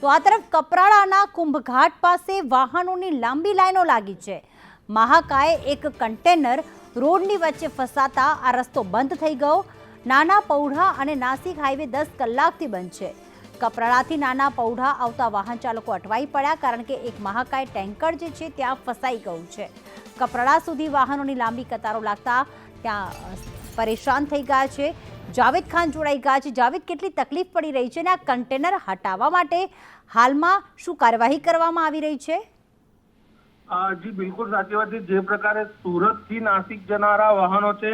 તો આ તરફ કપરાડાના કુંભઘાટ પાસે વાહનોની લાંબી લાઈનો લાગી છે. મહાકાએ એક કન્ટેનર રોડની વચ્ચે ફસાતા આ રસ્તો બંધ થઈ ગયો. નાના પૌઢા અને નાસિક હાઈવે દસ કલાકથી બંધ છે. કપરાડાથી નાના પૌઢા આવતા વાહન ચાલકો અટવાઈ પડ્યા કારણ કે એક મહાકાય ટેન્કર જે છે ત્યાં ફસાઈ ગયું છે. કપરાડા સુધી વાહનોની લાંબી કતારો લાગતા ત્યાં પરેશાન થઈ ગયા છે. જાવેદ ખાન જોડાઈ ગયા છે. જાવેદ, કેટલી તકલીફ પડી રહી છે અને આ કન્ટેનર હટાવવા માટે હાલમાં શું કાર્યવાહી કરવામાં આવી રહી છે? જી, બિલકુલ સાચી વાત છે. જે પ્રકારે સુરતથી નાસિક જનારા વાહનો છે,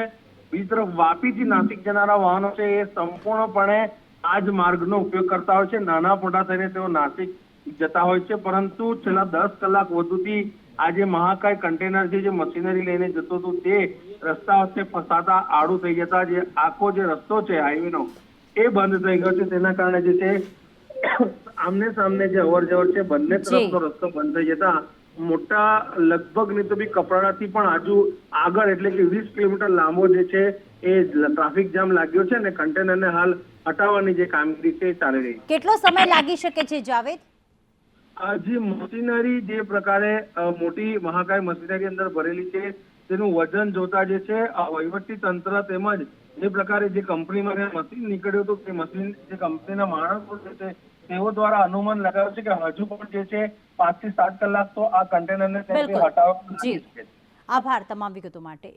બીજી તરફ વાપી થી નાસિક જનારા વાહનો છે, એ સંપૂર્ણપણે આ જ માર્ગનો ઉપયોગ કરતા હોય છે. નાના મોટા થઈને તેઓ નાસિક જતા હોય છે પરંતુ છેલ્લા દસ કલાક વધુથી આ જે મહાકાય કન્ટેનર છે જે મશીનરી લઈને જતો હતો તે રસ્તા વચ્ચે ફસાતા આડું થઈ જતા જે આખો જે રસ્તો છે હાઈવેનો એ બંધ થઈ ગયો છે. તેના કારણે જે છે આમને સામને જે અવર જવર છે બંને તરફનો રસ્તો બંધ થઈ જતા મોટા લગભગ નહીં તો બી કપરાડાથી પણ આજુ આગળ એટલે કે વીસ કિલોમીટર લાંબો જે છે એ ટ્રાફિક જામ લાગ્યો છે અને કન્ટેનરને હાલ હટાવવાની જે કામગીરી છે એ ચાલી રહી છે. કેટલો સમય લાગી શકે છે જાવેદ? જે મશીનરી જે પ્રકારે મોટી મહાકાય મશીનરી અંદર ભરેલી છે તેનું વજન જોતા જે છે વહીવટી તંત્ર તેમજ જે પ્રકારે જે કંપનીમાં મશીન નીકળ્યું હતું તે મશીન જે કંપનીના માણસો જે છે તેઓ દ્વારા અનુમાન લગાવ્યું છે કે હજુ પણ જે છે પાંચથી સાત કલાક તો આ કન્ટેનરને ને હટાવવા આભાર તમામ વિગતો માટે.